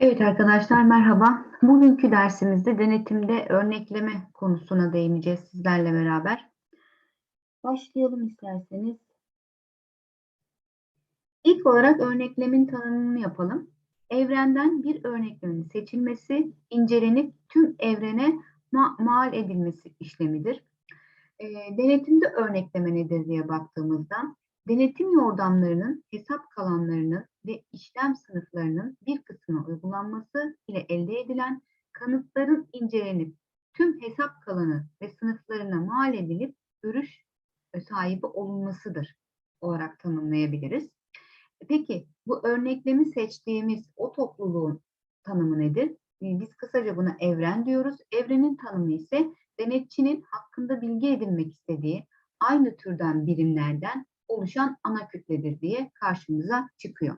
Evet arkadaşlar merhaba. Bugünkü dersimizde denetimde örnekleme konusuna değineceğiz sizlerle beraber. Başlayalım isterseniz. İlk olarak örneklemin tanımını yapalım. Evrenden bir örneklemin seçilmesi, incelenip tüm evrene ma mal edilmesi işlemidir. E, denetimde örnekleme nedir diye baktığımızda denetim yordamlarının hesap kalanlarının ve işlem sınıflarının bir kısmına uygulanması ile elde edilen kanıtların incelenip tüm hesap kalanı ve sınıflarına mal edilip görüş sahibi olunmasıdır olarak tanımlayabiliriz. Peki bu örneklemi seçtiğimiz o topluluğun tanımı nedir? Biz kısaca buna evren diyoruz. Evrenin tanımı ise denetçinin hakkında bilgi edinmek istediği aynı türden birimlerden oluşan ana kütledir diye karşımıza çıkıyor.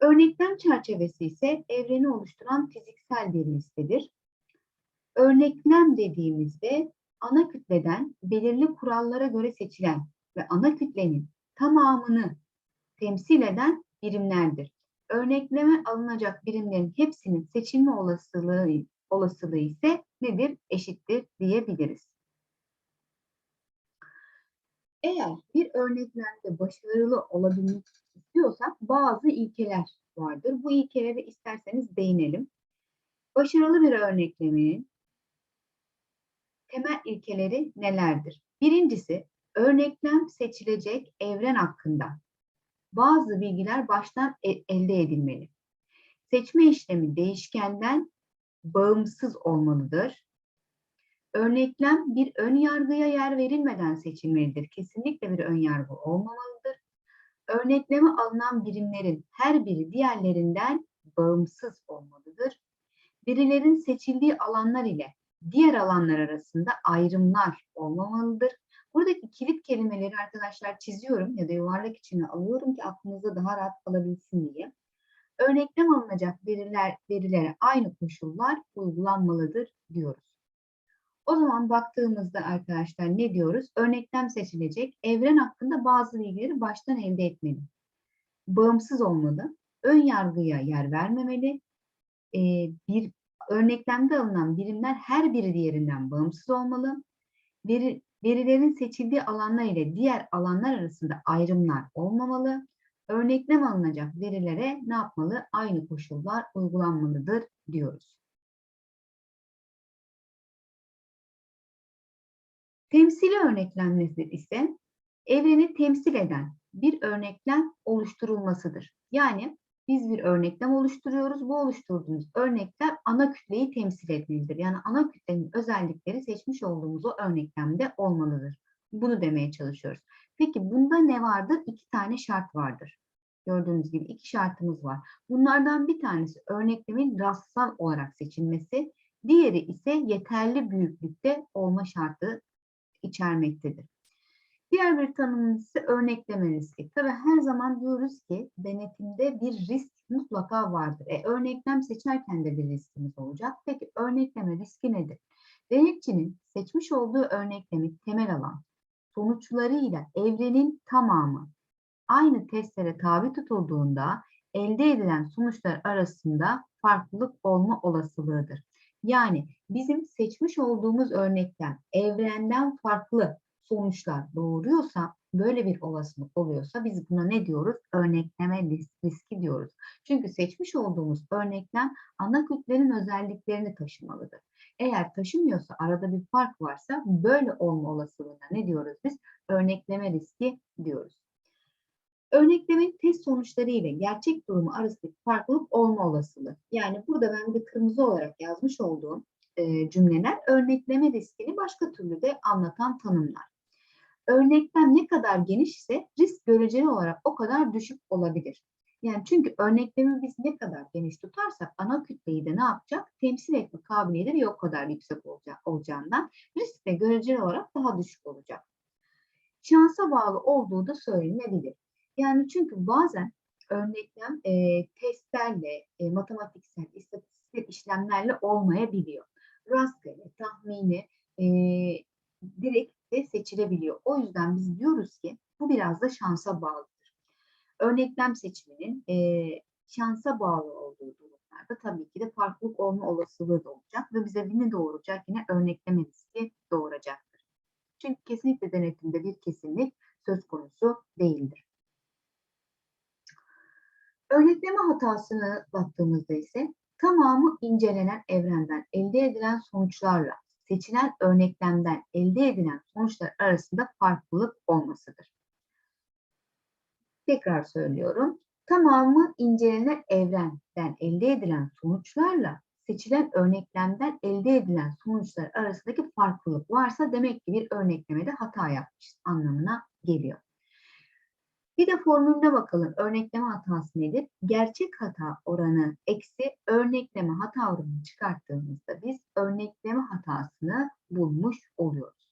Örneklem çerçevesi ise evreni oluşturan fiziksel bir listedir. Örneklem dediğimizde ana kütleden belirli kurallara göre seçilen ve ana kütlenin tamamını temsil eden birimlerdir. Örnekleme alınacak birimlerin hepsinin seçilme olasılığı, olasılığı ise nedir? Eşittir diyebiliriz. Eğer bir örneklemde başarılı olabilmek istiyorsak bazı ilkeler vardır. Bu ilkelere isterseniz değinelim. Başarılı bir örneklemenin temel ilkeleri nelerdir? Birincisi, örneklem seçilecek evren hakkında bazı bilgiler baştan e elde edilmeli. Seçme işlemi değişkenden bağımsız olmalıdır. Örneklem bir ön yargıya yer verilmeden seçilmelidir. Kesinlikle bir ön yargı olmamalıdır. Örnekleme alınan birimlerin her biri diğerlerinden bağımsız olmalıdır. Birilerin seçildiği alanlar ile diğer alanlar arasında ayrımlar olmamalıdır. Buradaki kilit kelimeleri arkadaşlar çiziyorum ya da yuvarlak içine alıyorum ki aklınızda daha rahat kalabilsin diye. Örneklem alınacak veriler, verilere aynı koşullar uygulanmalıdır diyoruz. O zaman baktığımızda arkadaşlar ne diyoruz? Örneklem seçilecek. Evren hakkında bazı bilgileri baştan elde etmeli. Bağımsız olmalı. Ön yargıya yer vermemeli. Ee, bir örneklemde alınan birimler her biri diğerinden bağımsız olmalı. Veri, verilerin seçildiği alanlar ile diğer alanlar arasında ayrımlar olmamalı. Örneklem alınacak verilere ne yapmalı? Aynı koşullar uygulanmalıdır diyoruz. Temsili örneklem nedir ise evreni temsil eden bir örneklem oluşturulmasıdır. Yani biz bir örneklem oluşturuyoruz. Bu oluşturduğumuz örnekler ana kütleyi temsil etmelidir. Yani ana kütlenin özellikleri seçmiş olduğumuz o örneklemde olmalıdır. Bunu demeye çalışıyoruz. Peki bunda ne vardır? İki tane şart vardır. Gördüğünüz gibi iki şartımız var. Bunlardan bir tanesi örneklemin rastsal olarak seçilmesi, diğeri ise yeterli büyüklükte olma şartı içermektedir. Diğer bir tanımımız ise örnekleme riski. Tabi her zaman diyoruz ki denetimde bir risk mutlaka vardır. E, örneklem seçerken de bir riskimiz olacak. Peki örnekleme riski nedir? Denetçinin seçmiş olduğu örneklemi temel alan sonuçlarıyla evrenin tamamı aynı testlere tabi tutulduğunda elde edilen sonuçlar arasında farklılık olma olasılığıdır. Yani bizim seçmiş olduğumuz örneklem evrenden farklı sonuçlar doğuruyorsa, böyle bir olasılık oluyorsa biz buna ne diyoruz? Örnekleme riski diyoruz. Çünkü seçmiş olduğumuz örneklem ana kütlenin özelliklerini taşımalıdır. Eğer taşımıyorsa, arada bir fark varsa böyle olma olasılığına ne diyoruz biz? Örnekleme riski diyoruz. Örneklemin test sonuçları ile gerçek durumu arasındaki farklılık olma olasılığı. Yani burada ben de kırmızı olarak yazmış olduğum e, cümleler örnekleme riskini başka türlü de anlatan tanımlar. Örneklem ne kadar genişse risk göreceli olarak o kadar düşük olabilir. Yani çünkü örneklemi biz ne kadar geniş tutarsak ana kütleyi de ne yapacak? Temsil etme kabiliyeti o kadar yüksek olacak, olacağından risk de göreceli olarak daha düşük olacak. Şansa bağlı olduğu da söylenebilir. Yani çünkü bazen örneklem e, testlerle, e, matematiksel, istatistiksel işlemlerle olmayabiliyor. Rastgele, tahmini, e, direkt de seçilebiliyor. O yüzden biz diyoruz ki bu biraz da şansa bağlıdır. Örneklem seçiminin e, şansa bağlı olduğu durumlar sonuçlarda tabii ki de farklılık olma olasılığı da olacak ve bize ne doğuracak? Yine örnekleme riski doğuracaktır. Çünkü kesinlikle denetimde bir kesinlik söz konusu değildir. Örnekleme hatasına baktığımızda ise tamamı incelenen evrenden elde edilen sonuçlarla seçilen örneklemden elde edilen sonuçlar arasında farklılık olmasıdır. Tekrar söylüyorum. Tamamı incelenen evrenden elde edilen sonuçlarla seçilen örneklemden elde edilen sonuçlar arasındaki farklılık varsa demek ki bir örneklemede hata yapmışız anlamına geliyor. Bir de formülüne bakalım. Örnekleme hatası nedir? Gerçek hata oranı eksi örnekleme hata oranını çıkarttığımızda biz örnekleme hatasını bulmuş oluyoruz.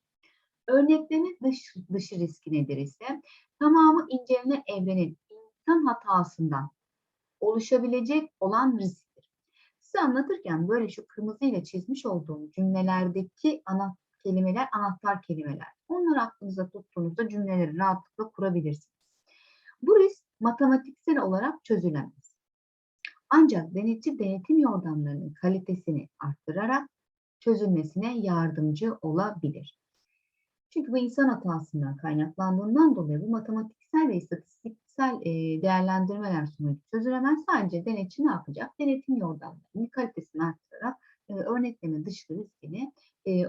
Örnekleme dış, dışı riski nedir ise tamamı incelenen evrenin insan hatasından oluşabilecek olan risktir. Size anlatırken böyle şu kırmızıyla çizmiş olduğum cümlelerdeki ana kelimeler anahtar kelimeler. Onları aklınıza tuttuğunuzda cümleleri rahatlıkla kurabilirsiniz. Bu risk matematiksel olarak çözülemez. Ancak denetçi denetim yordamlarının kalitesini arttırarak çözülmesine yardımcı olabilir. Çünkü bu insan hatasından kaynaklandığından dolayı bu matematiksel ve istatistiksel e, değerlendirmeler sonucu çözülemez. Sadece denetçi ne yapacak? Denetim yordamlarının kalitesini arttırarak e, örnekleme dışı riskini e,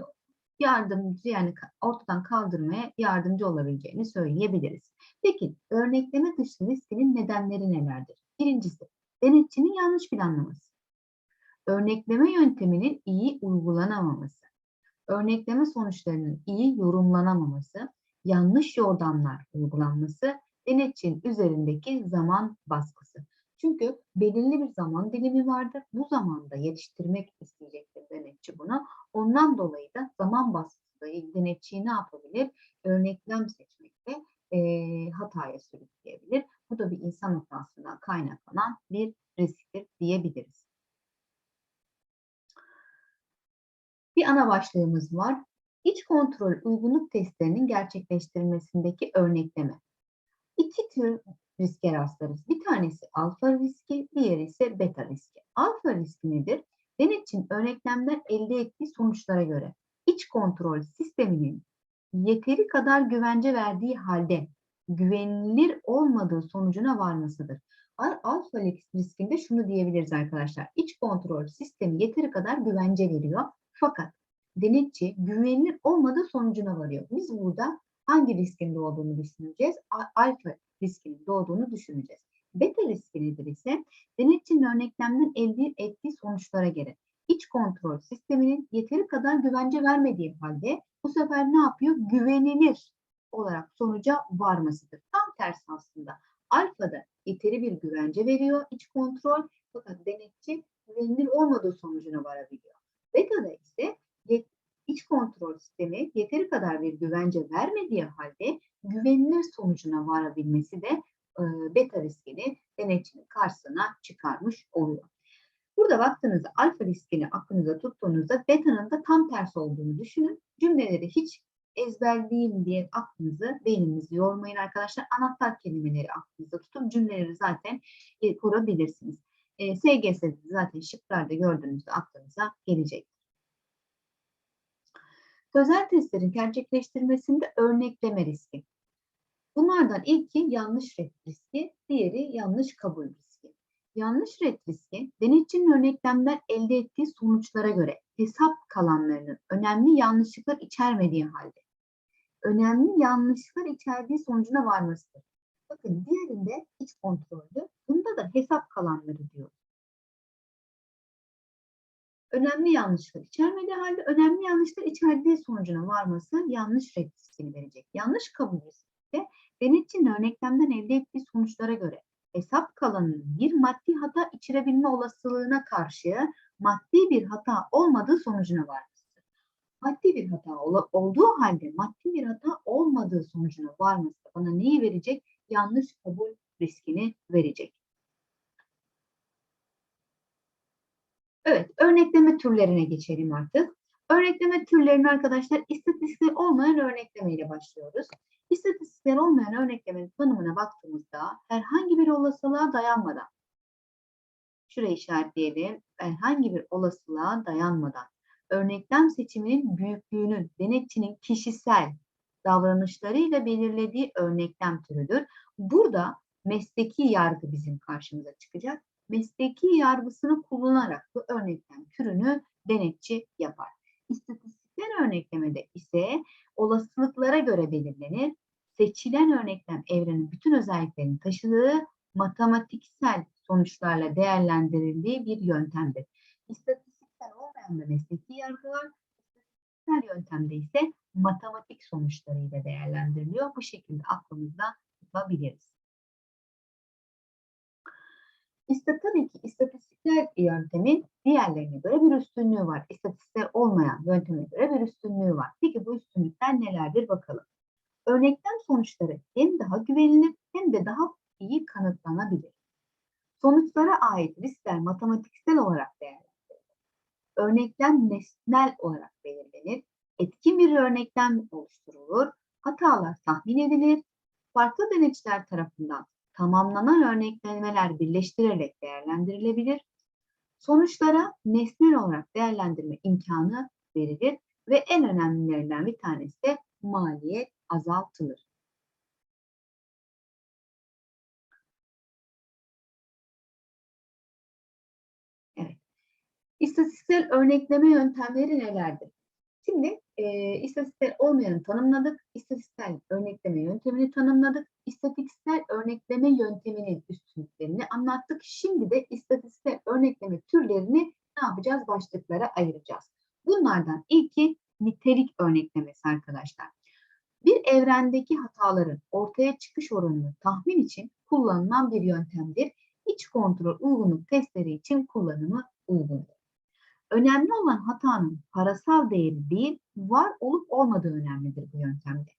yardımcı yani ortadan kaldırmaya yardımcı olabileceğini söyleyebiliriz. Peki örnekleme dışı riskinin nedenleri nelerdir? Birincisi denetçinin yanlış planlaması. Örnekleme yönteminin iyi uygulanamaması. Örnekleme sonuçlarının iyi yorumlanamaması, yanlış yordamlar uygulanması, denetçinin üzerindeki zaman baskısı. Çünkü belirli bir zaman dilimi vardır. Bu zamanda yetiştirmek isteyecektir denetçi bunu. Ondan dolayı da zaman baskısı da denetçiyi ne yapabilir? Örneklem seçmekte e, hataya sürükleyebilir. Bu da bir insan hatasından kaynaklanan bir risktir diyebiliriz. Bir ana başlığımız var. İç kontrol uygunluk testlerinin gerçekleştirilmesindeki örnekleme. İki tür riske rastlarız. Bir tanesi alfa riski, diğeri ise beta riski. Alfa riski nedir? Denetçinin örneklemden elde ettiği sonuçlara göre iç kontrol sisteminin yeteri kadar güvence verdiği halde güvenilir olmadığı sonucuna varmasıdır. Alfa riskinde şunu diyebiliriz arkadaşlar. İç kontrol sistemi yeteri kadar güvence veriyor. Fakat denetçi güvenilir olmadığı sonucuna varıyor. Biz burada hangi riskin doğduğunu düşüneceğiz? Alfa riskinin doğduğunu düşüneceğiz. Beta riski nedir ise denetçinin örneklemden elde ettiği sonuçlara göre iç kontrol sisteminin yeteri kadar güvence vermediği halde bu sefer ne yapıyor? Güvenilir olarak sonuca varmasıdır. Tam tersi aslında. Alfa'da yeteri bir güvence veriyor iç kontrol fakat denetçi güvenilir olmadığı sonucuna varabiliyor. Beta'da ise iç kontrol sistemi yeteri kadar bir güvence vermediği halde güvenilir sonucuna varabilmesi de e, beta riskini denetçinin karşısına çıkarmış oluyor. Burada baktığınızda alfa riskini aklınıza tuttuğunuzda beta'nın da tam tersi olduğunu düşünün. Cümleleri hiç ezberleyeyim diye aklınızı, beyninizi yormayın arkadaşlar. Anahtar kelimeleri aklınıza tutup cümleleri zaten e, kurabilirsiniz. E, SGS'de zaten şıklarda gördüğünüzde aklınıza gelecek. Sözel testlerin gerçekleştirilmesinde örnekleme riski. Bunlardan ilki yanlış red riski, diğeri yanlış kabul riski. Yanlış red riski, denetçinin örneklemden elde ettiği sonuçlara göre hesap kalanlarının önemli yanlışlıklar içermediği halde önemli yanlışlıklar içerdiği sonucuna varmasıdır. Bakın diğerinde iç kontrollü, bunda da hesap kalanları diyor. Önemli yanlışlıklar içermediği halde önemli yanlışlar içerdiği sonucuna varması yanlış red riskini verecek. Yanlış kabul riski de denetçinin örneklemden elde ettiği sonuçlara göre hesap kalanının bir maddi hata içerebilme olasılığına karşı maddi bir hata olmadığı sonucuna varmasıdır. Maddi bir hata ol olduğu halde maddi bir hata olmadığı sonucuna varması bana neyi verecek? Yanlış kabul riskini verecek. Evet, örnekleme türlerine geçelim artık. Örnekleme türlerini arkadaşlar istatistik olmayan örnekleme ile başlıyoruz. İstatistikler olmayan örneklemenin tanımına baktığımızda herhangi bir olasılığa dayanmadan şuraya işaretleyelim. Herhangi bir olasılığa dayanmadan örneklem seçiminin büyüklüğünün denetçinin kişisel davranışlarıyla belirlediği örneklem türüdür. Burada mesleki yargı bizim karşımıza çıkacak. Mesleki yargısını kullanarak bu örneklem türünü denetçi yapar. İstatistiksel örneklemede ise olasılıklara göre belirlenir. Seçilen örneklem evrenin bütün özelliklerini taşıdığı matematiksel sonuçlarla değerlendirildiği bir yöntemdir. İstatistiksel olmayan da mesleki yargı var. İstatistiksel yöntemde ise matematik sonuçlarıyla değerlendiriliyor. Bu şekilde aklımızda tutabiliriz. İşte tabii ki istatistiksel yöntemin diğerlerine göre bir üstünlüğü var. İstatistiksel olmayan yönteme göre bir üstünlüğü var. Peki bu üstünlükler nelerdir bakalım. Örneklem sonuçları hem daha güvenilir hem de daha iyi kanıtlanabilir. Sonuçlara ait riskler matematiksel olarak değerlendirilir. Örneklem nesnel olarak belirlenir. Etkin bir örneklem oluşturulur. Hatalar tahmin edilir. Farklı denetçiler tarafından tamamlanan örneklemeler birleştirilerek değerlendirilebilir. Sonuçlara nesnel olarak değerlendirme imkanı verilir ve en önemlilerinden bir tanesi de maliyet azaltılır. Evet. İstatistiksel örnekleme yöntemleri nelerdir? Şimdi e, istatistiksel olmayanı tanımladık, istatistiksel örnekleme yöntemini tanımladık, istatistiksel örnekleme yönteminin üstünlüklerini anlattık. Şimdi de istatistiksel örnekleme türlerini ne yapacağız? Başlıklara ayıracağız. Bunlardan ilki nitelik örneklemesi arkadaşlar. Bir evrendeki hataların ortaya çıkış oranını tahmin için kullanılan bir yöntemdir. İç kontrol uygunluk testleri için kullanımı uygundur. Önemli olan hatanın parasal değeri değil, var olup olmadığı önemlidir bu yöntemde.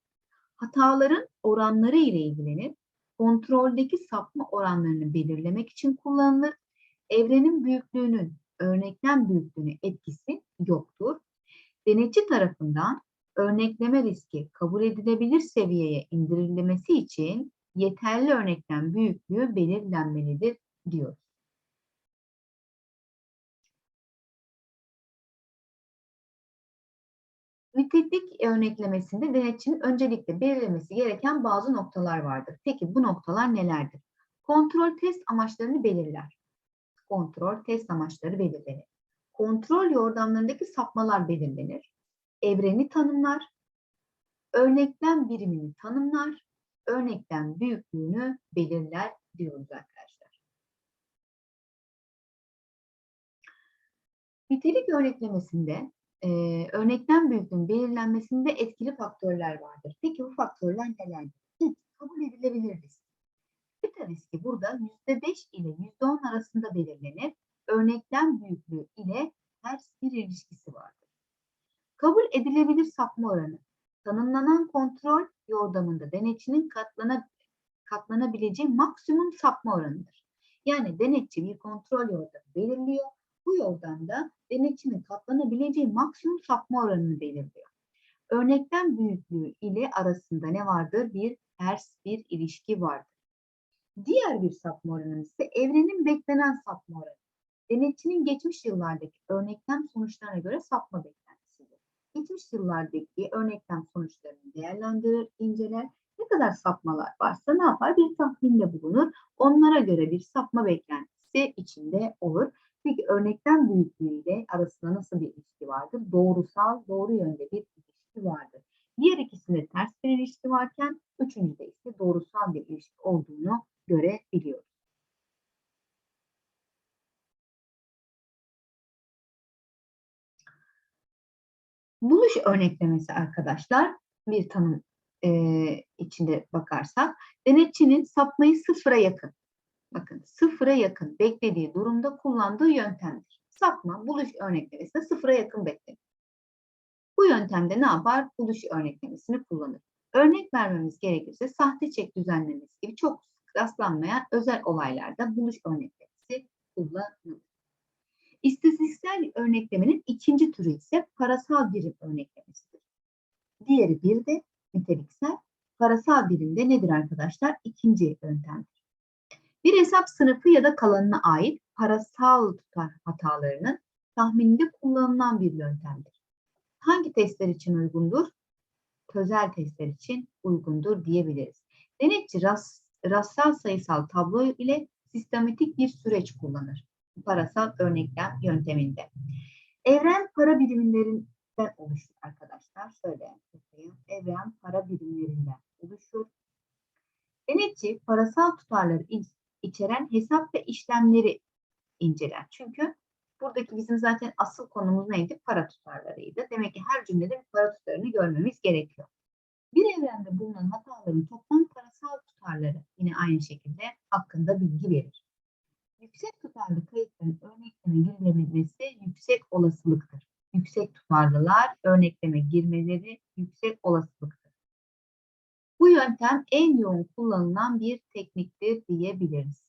Hataların oranları ile ilgilenir, kontroldeki sapma oranlarını belirlemek için kullanılır. Evrenin büyüklüğünün örneklem büyüklüğüne etkisi yoktur. Denetçi tarafından örnekleme riski kabul edilebilir seviyeye indirilmesi için yeterli örneklem büyüklüğü belirlenmelidir diyor. Nitelik örneklemesinde denetçinin öncelikle belirlemesi gereken bazı noktalar vardır. Peki bu noktalar nelerdir? Kontrol test amaçlarını belirler. Kontrol test amaçları belirlenir. Kontrol yordamlarındaki sapmalar belirlenir. Evreni tanımlar. Örneklem birimini tanımlar. Örneklem büyüklüğünü belirler diyoruz arkadaşlar. Nitelik örneklemesinde e, örneklem büyüklüğünün belirlenmesinde etkili faktörler vardır. Peki bu faktörler nelerdir? İlk, kabul edilebilir risk. Beta riski burada %5 ile %10 arasında belirlenir. Örneklem büyüklüğü ile ters bir ilişkisi vardır. Kabul edilebilir sapma oranı. Tanımlanan kontrol yordamında denetçinin katlana, katlanabileceği maksimum sapma oranıdır. Yani denetçi bir kontrol yordamı belirliyor bu yordamda denetçinin katlanabileceği maksimum sapma oranını belirliyor. Örneklem büyüklüğü ile arasında ne vardır? Bir ters bir ilişki vardır. Diğer bir sapma oranı ise evrenin beklenen sapma oranı. Denetçinin geçmiş yıllardaki örneklem sonuçlarına göre sapma beklentisidir. Geçmiş yıllardaki örneklem sonuçlarını değerlendirir, inceler. Ne kadar sapmalar varsa ne yapar? Bir tahminde bulunur. Onlara göre bir sapma beklentisi içinde olur Peki örneklem büyüklüğüyle arasında nasıl bir ilişki vardır? Doğrusal, doğru yönde bir ilişki vardır. Diğer ikisinde ters bir ilişki varken üçüncüde ise doğrusal bir ilişki olduğunu görebiliyoruz. Buluş örneklemesi arkadaşlar bir tanım e, içinde bakarsak denetçinin sapmayı sıfıra yakın bakın sıfıra yakın beklediği durumda kullandığı yöntemdir. Sapma buluş örneklemesinde sıfıra yakın beklenir. Bu yöntemde ne yapar? Buluş örneklemesini kullanır. Örnek vermemiz gerekirse sahte çek düzenlemesi gibi çok rastlanmayan özel olaylarda buluş örneklemesi kullanılır. İstatistiksel örneklemenin ikinci türü ise parasal birim örneklemesidir. Diğeri bir de niteliksel. Parasal birimde nedir arkadaşlar? İkinci yöntemdir. Bir hesap sınıfı ya da kalanına ait parasal tutar hatalarının tahmininde kullanılan bir yöntemdir. Hangi testler için uygundur? Tözel testler için uygundur diyebiliriz. Denetçi ras, rastsal sayısal tablo ile sistematik bir süreç kullanır. Parasal örneklem yönteminde. Evren para birimlerinden oluşur arkadaşlar. Şöyle yapayım. Evren para birimlerinden oluşur. Denetçi parasal tutarları içeren hesap ve işlemleri inceler. Çünkü buradaki bizim zaten asıl konumuz neydi? Para tutarlarıydı. Demek ki her cümlede bir para tutarını görmemiz gerekiyor. Bir evrende bulunan hataların toplam parasal tutarları yine aynı şekilde hakkında bilgi verir. Yüksek tutarlı kayıtların örnekleme girilebilmesi yüksek olasılıktır. Yüksek tutarlılar örnekleme girmeleri yüksek olasılıktır. Bu yöntem en yoğun kullanılan bir tekniktir diyebiliriz.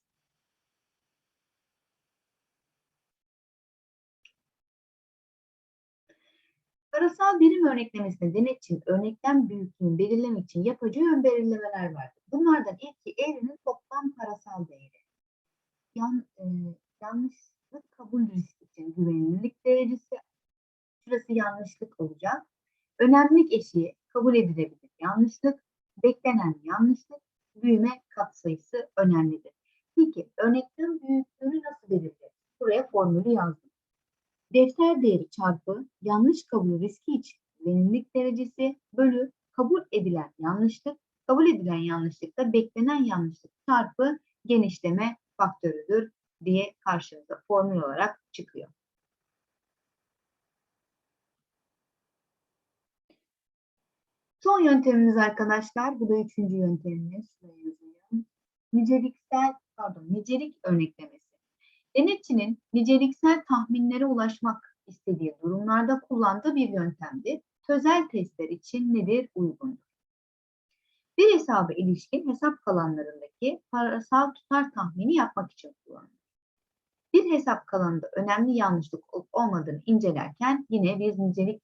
Parasal birim örneklemesinde denetçinin örneklem büyüklüğünü belirlemek için yapacağı ön belirlemeler vardır. Bunlardan ilki evrenin toplam parasal değeri. Yan, e, yanlışlık kabul riski için güvenilirlik derecesi, şurası yanlışlık olacak. Önemlilik eşiği kabul edilebilir yanlışlık, beklenen yanlışlık, büyüme katsayısı önemlidir. Peki örneklem büyüklüğünü nasıl belirleriz? Buraya formülü yazdım. Defter değeri çarpı yanlış kabul riski için güvenilirlik derecesi bölü kabul edilen yanlışlık, kabul edilen yanlışlık da beklenen yanlışlık çarpı genişleme faktörüdür diye karşımıza formül olarak çıkıyor. Son yöntemimiz arkadaşlar, bu da üçüncü yöntemimiz. Niceliksel, pardon, nicelik örneklemesi. Denetçinin niceliksel tahminlere ulaşmak istediği durumlarda kullandığı bir yöntemdir. Sözel testler için nedir? Uygundur. Bir hesaba ilişkin hesap kalanlarındaki parasal tutar tahmini yapmak için kullanılır. Bir hesap kalanında önemli yanlışlık olup olmadığını incelerken yine bir nicelik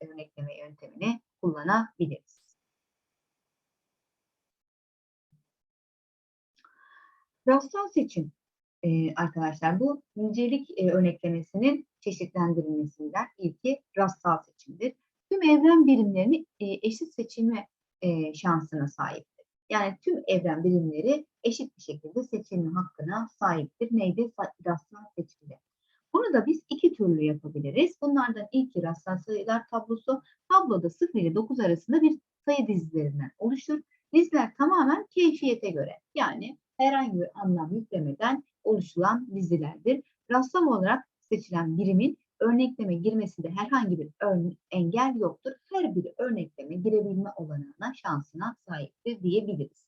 örnekleme yöntemini kullanabiliriz. Rastsal seçim e, arkadaşlar bu nicelik e, örneklemesinin çeşitlendirilmesinden ilki rastsal seçimdir. Tüm evren birimlerini e, eşit seçilme e, şansına sahiptir. Yani tüm evren birimleri eşit bir şekilde seçilme hakkına sahiptir. Neydi? Sa- Rastsal seçimde. Bunu da biz iki türlü yapabiliriz. Bunlardan ilki rastsal sayılar tablosu. Tabloda 0 ile 9 arasında bir sayı dizilerinden oluşur. Diziler tamamen keyfiyete göre yani herhangi bir anlam yüklemeden oluşulan dizilerdir. Rastsal olarak seçilen birimin örnekleme girmesinde herhangi bir engel yoktur. Her biri örnekleme girebilme olanağına, şansına sahiptir diyebiliriz.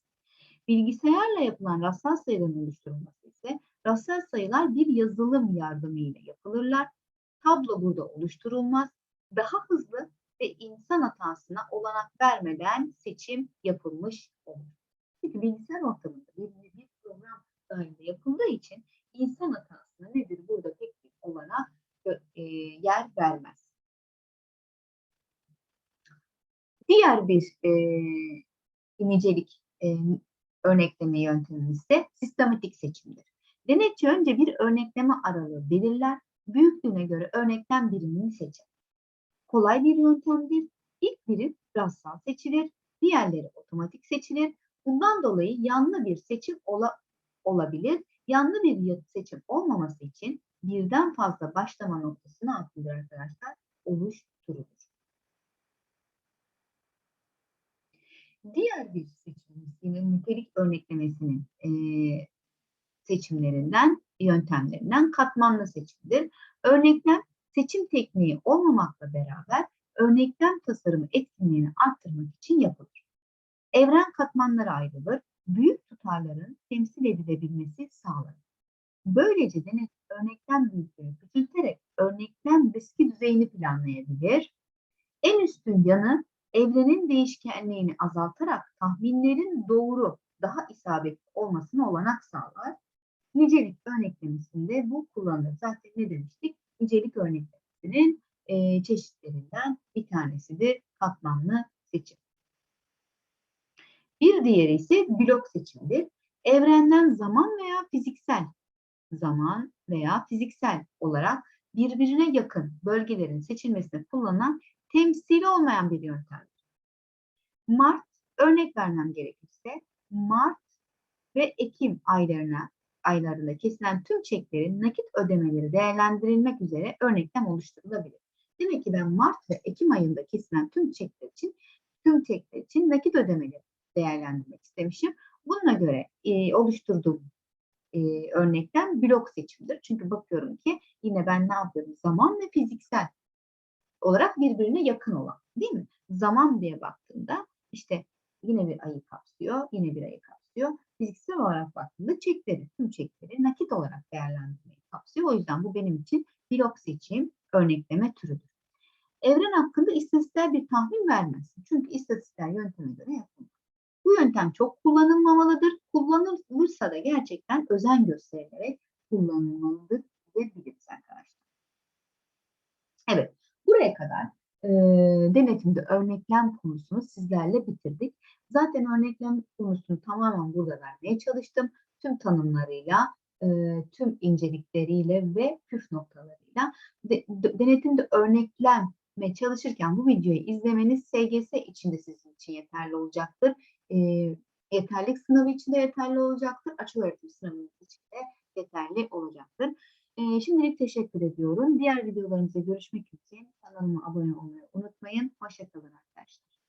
Bilgisayarla yapılan rastsal sayıların oluşturulması ise rastsal sayılar bir yazılım yardımıyla yapılırlar. Tablo burada oluşturulmaz. Daha hızlı ve insan hatasına olanak vermeden seçim yapılmış olur. Çünkü bilgisayar ortamında bir, bir program dahilinde yapıldığı için insan hatasına nedir burada pek bir olanak gö- e, yer vermez. Diğer bir e, nicelik e, örnekleme yöntemimiz ise sistematik seçimdir. Denetçi önce bir örnekleme aralığı belirler, büyüklüğüne göre örneklem birimini seçer. Kolay bir yöntemdir. İlk birim rastsal seçilir, diğerleri otomatik seçilir. Bundan dolayı yanlı bir seçim ola- olabilir. Yanlı bir seçim olmaması için birden fazla başlama noktası ne yapılır arkadaşlar? Oluşturulur. Diğer bir seçimimiz yine nitelik örneklemesinin eee, seçimlerinden, yöntemlerinden katmanlı seçimdir. Örneklem seçim tekniği olmamakla beraber örneklem tasarımı etkinliğini arttırmak için yapılır. Evren katmanlara ayrılır, büyük tutarların temsil edilebilmesi sağlanır. Böylece denet örneklem büyüklüğünü küçülterek örneklem riski düzeyini planlayabilir. En üstün yanı evrenin değişkenliğini azaltarak tahminlerin doğru, daha isabetli olmasına olanak sağlar. Nicelik örneklemesinde bu kullanılır. Zaten ne demiştik? Nicelik örneklemesinin eee, çeşitlerinden bir tanesidir katmanlı seçim. Bir diğeri ise blok seçimdir. Evrenden zaman veya fiziksel zaman veya fiziksel olarak birbirine yakın bölgelerin seçilmesine kullanılan temsili olmayan bir yöntemdir. Mart, örnek vermem gerekirse, Mart ve Ekim aylarına aylarında kesilen tüm çeklerin nakit ödemeleri değerlendirilmek üzere örneklem oluşturulabilir. Demek ki ben Mart ve Ekim ayında kesilen tüm çekler için tüm çekler için nakit ödemeleri değerlendirmek istemişim. Bununla göre e, oluşturduğum e, örneklem blok seçimidir. Çünkü bakıyorum ki yine ben ne yapıyorum? Zaman ve fiziksel olarak birbirine yakın olan değil mi? Zaman diye baktığımda işte yine bir ayı kapsıyor, yine bir ayı kapsıyor. Fiziksel olarak baktığımda çekleri, tüm çekleri nakit olarak değerlendirmeyi kapsıyor. O yüzden bu benim için blok seçim örnekleme türüdür. Evren hakkında istatistiksel bir tahmin vermez. Çünkü istatistiksel yönteme göre yapılmaz. Bu yöntem çok kullanılmamalıdır. Kullanılırsa da gerçekten özen gösterilerek kullanılmalıdır diyebiliriz arkadaşlar. Evet, buraya kadar e, denetimde örneklem konusunu sizlerle bitirdik. Zaten örneklem konusunu tamamen burada vermeye çalıştım. Tüm tanımlarıyla, e, tüm incelikleriyle ve püf noktalarıyla. De, de, denetimde örnekleme çalışırken bu videoyu izlemeniz SGS için de sizin için yeterli olacaktır. E, yeterlik sınavı için de yeterli olacaktır. Açık öğretim sınavınız için de yeterli olacaktır. E, şimdilik teşekkür ediyorum. Diğer videolarımızda görüşmek için kanalıma abone olmayı unutmayın. Hoşçakalın arkadaşlar.